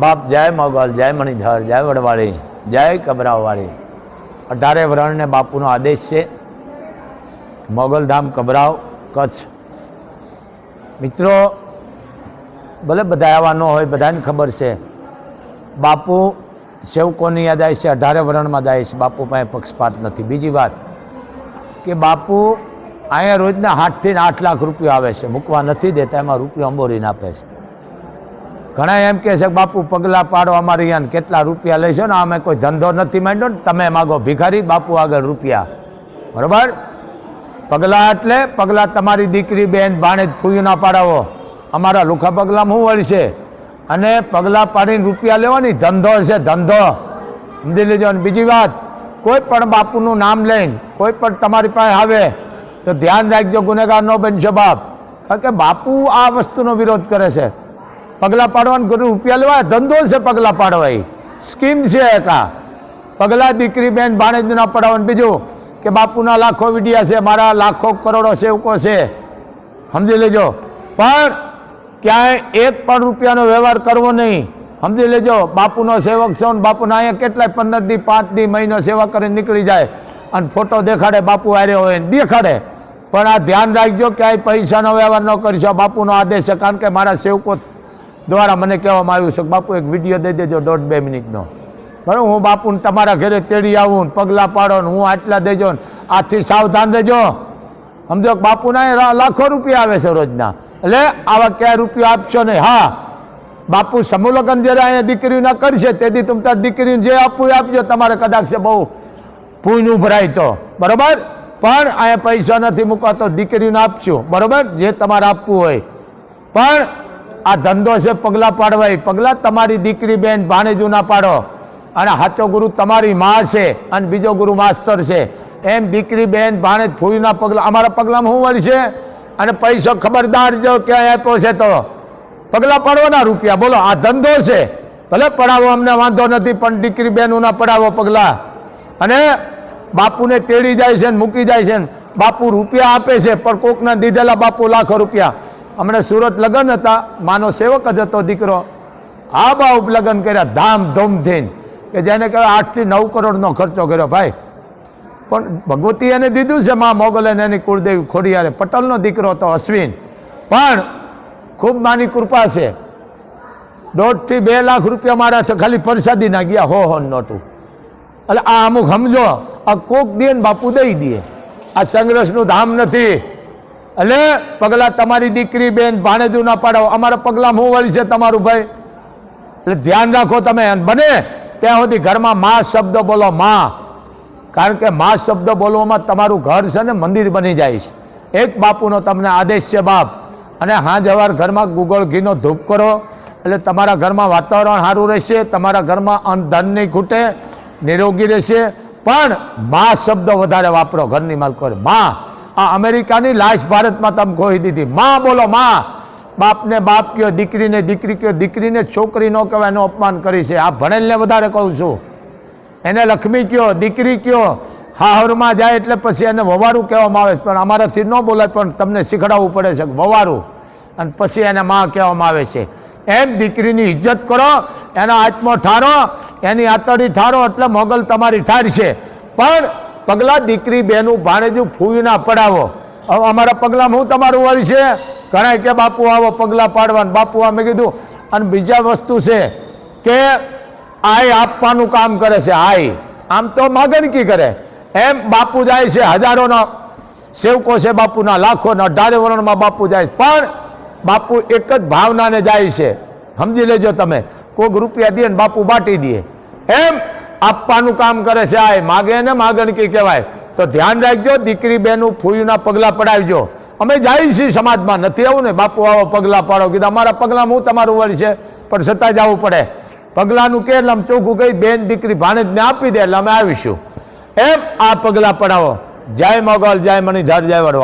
બાપ જય મોગલ, જય મણિધર, જય વડવાળી, જય કબરાવવાળી અઢારે વરણને બાપુનો આદેશ છે. મોગલધામ કબરાવ, કચ્છ. મિત્રો, ભલે બધા આવવાનો હોય, બધાને ખબર છે. બાપુ સેવકોની યાદ આવે છે, અઢારે વરણમાં દાય છે. બાપુ પાસે પક્ષપાત નથી. બીજી વાત કે બાપુ અહીંયા રોજના આઠથી આઠ લાખ રૂપિયા આવે છે. મૂકવા નથી દેતા, એમાં રૂપિયો અંબોરીને આપે છે. ઘણા એમ કહે છે બાપુ, પગલાં પાડો અમારે અહીંયા કેટલા રૂપિયા લેશો ને? અમે કોઈ ધંધો નથી માંડ્યો ને? તમે માગો ભિખારી, બાપુ આગળ રૂપિયા. બરાબર? પગલાં એટલે, પગલાં તમારી દીકરી બેન ભાણે ફૂયું ના પાડાવો. અમારા લુખા પગલાં શું વળશે? અને પગલાં પાડીને રૂપિયા લેવાની? ધંધો છે ધંધો. સમજી લેજો અને બીજી વાત, કોઈ પણ બાપુનું નામ લઈને, કોઈ પણ તમારી પાસે આવે, તો ધ્યાન રાખજો, ગુનેગાર ન બનશો બાપ. કારણ કે બાપુ આ વસ્તુનો વિરોધ કરે છે. પગલાં પાડવાનું ગુરુ રૂપિયા લેવા ધંધો છે પગલાં પાડવા એ સ્કીમ છે એક પગલાં દીકરી બેન ભાણેજ ના પડાવવાનું. બીજું કે બાપુના લાખો વિડિયા છે, મારા લાખો કરોડો સેવકો છે. સમજી લેજો. પણ ક્યાંય એક પણ રૂપિયાનો વ્યવહાર કરવો નહીં. સમજી લેજો. બાપુનો સેવક છે બાપુના અહીંયા કેટલાય પંદર દી, પાંચ દી, મહિનો સેવા કરીને નીકળી જાય અને ફોટો દેખાડે બાપુ હારે હોય દેખાડે. પણ આ ધ્યાન રાખજો, ક્યાંય પૈસાનો વ્યવહાર ન કરશો. બાપુનો આદેશ છે. કારણ કે મારા સેવકો દ્વારા મને કહેવામાં આવ્યું છે બાપુ, એક વીડિયો દઈ દેજો દોઢ બે મિનિટનો. બરાબર હું બાપુને તમારા ઘરે તેડી આવું પગલાં પાડો ને હું આટલા દેજો ને આથી સાવધાન રહેજો. સમજો બાપુના લાખો રૂપિયા આવે છે રોજના. એટલે આવા ક્યાં રૂપિયા આપશો નહીં. હા, બાપુ સમૂહલગ્ન જ્યારે અહીંયા દીકરીઓના કરશે, તેથી તમે તાર દીકરીને જે આપવું એ આપજો. તમારે કદાચ બહુ પૂન ભરાય તો. બરાબર? પણ અહીંયા પૈસા નથી મૂકવા, તો દીકરીને આપશું. બરાબર? જે તમારે આપવું હોય. પણ આ ધંધો છે પગલાં પાડવાય. પગલાં તમારી દીકરી બેન ભાણેજુ ના પાડો. અને સાચો ગુરુ તમારી માં છે અને બીજો ગુરુ માસ્તર છે. એમ દીકરી બેન ભાણેજ ફૂઈના પગલાં અમારા પગલાં શું વળી છે? અને પૈસો ખબરદાર જો ક્યાંય આપ્યો છે તો? પગલાં પાડવાના રૂપિયા. બોલો, આ ધંધો છે. ભલે પડાવો, અમને વાંધો નથી, પણ દીકરી બહેનોના પડાવો પગલાં. અને બાપુને તેડી જાય છે ને મૂકી જાય છે ને બાપુ રૂપિયા આપે છે, પણ કોકના દીધેલા બાપુ લાખો રૂપિયા. હમણાં સુરત લગ્ન હતા, માનો સેવક જ હતો દીકરો. આ બા લગ્ન કર્યા ધામધૂમથી કે જેને કહેવાય આઠથી નવ કરોડનો ખર્ચો કર્યો, ભાઈ. પણ ભગવતી એને દીધું છે, મા મોગલે એની કુળદેવી ખોડિયારે. પટેલનો દીકરો હતો અશ્વિન. પણ ખૂબ માની કૃપા છે. દોઢથી બે લાખ રૂપિયા મારા ખાલી પરસાદીના ગયા, હો હો, નોટું. એટલે આ અમુક સમજો, આ કોક દે ને બાપુ દઈ દે. આ સંઘર્ષનું ધામ નથી. એટલે પગલા તમારી દીકરી બેન ભાણેજું ના પાડો. અમારા પગલાં હું વળી છે તમારું ભાઈ. એટલે ધ્યાન રાખો તમે. બને ત્યાં સુધી ઘરમાં મા શબ્દ બોલો, મા. કારણ કે મા શબ્દ બોલવામાં તમારું ઘર છે ને મંદિર બની જાય છે. એક બાપુનો તમને આદેશ છે, બાપ. અને હા, જવાર ઘરમાં ગુગળ ઘીનો ધૂપ કરો. એટલે તમારા ઘરમાં વાતાવરણ સારું રહેશે. તમારા ઘરમાં અન્ન ધન નહીં ખૂટે. નિરોગી રહેશે. પણ મા શબ્દ વધારે વાપરો ઘરની માલકો મા. આ અમેરિકાની લાશ ભારતમાં તમે ખોઈ દીધી. મા બોલો, મા. બાપને બાપ કયો, દીકરીને દીકરી કયો, દીકરીને છોકરી ન કહેવાય એનું અપમાન કરી છે. આ ભણેલને વધારે કહું છું. એને લક્ષ્મી કયો, દીકરી કયો, હાહરમાં જાય એટલે પછી એને વવારું કહેવામાં આવે છે. પણ અમારાથી ન બોલાય, પણ તમને શીખડાવવું પડે છે વવારું. અને પછી એને માં કહેવામાં આવે છે. એમ દીકરીની ઇજ્જત કરો, એનો આત્મો ઠારો, એની આતડી ઠારો એટલે મોગલ તમારી ઠારશે પણ પગલાં દીકરી બેનું ભાણેજું ફૂવી ના પડાવો. અમારા પગલાં હું તમારું વળી છે? ઘણા કે બાપુ આવો પગલાં પાડવાનું. બાપુ અમે કીધું, અને બીજા વસ્તુ છે કે આય આપવાનું કામ કરે છે, આય. આમ તો માગણકી કરે. એમ બાપુ જાય છે હજારોનો, સેવકો છે બાપુના, લાખોના, અઢારે વર્ણમાં બાપુ જાય. પણ બાપુ એક જ ભાવનાને જાય છે. સમજી લેજો તમે કોઈક રૂપિયા દે ને બાપુ બાટી દે. એમ આપવાનું કામ કરે છે આય માગે ને માગણકી કહેવાય. તો ધ્યાન રાખજો, દીકરી બેનું ફૂયુના પગલાં પડાવજો. અમે જાય છીએ સમાજમાં, નથી આવું ને, બાપુ આવો પગલાં પાડો. કીધું, અમારા પગલાં હું તમારું વળી છે, પણ છતાં જવું પડે. પગલાંનું કે એટલે આમ ચોખ્ખું કહી, બેન, દીકરી ભાણેજને આપી દે, એટલે અમે આવીશું. એમ આ પગલાં પડાવો. જય મોગલ, જય મણિધર, જય વડવાળ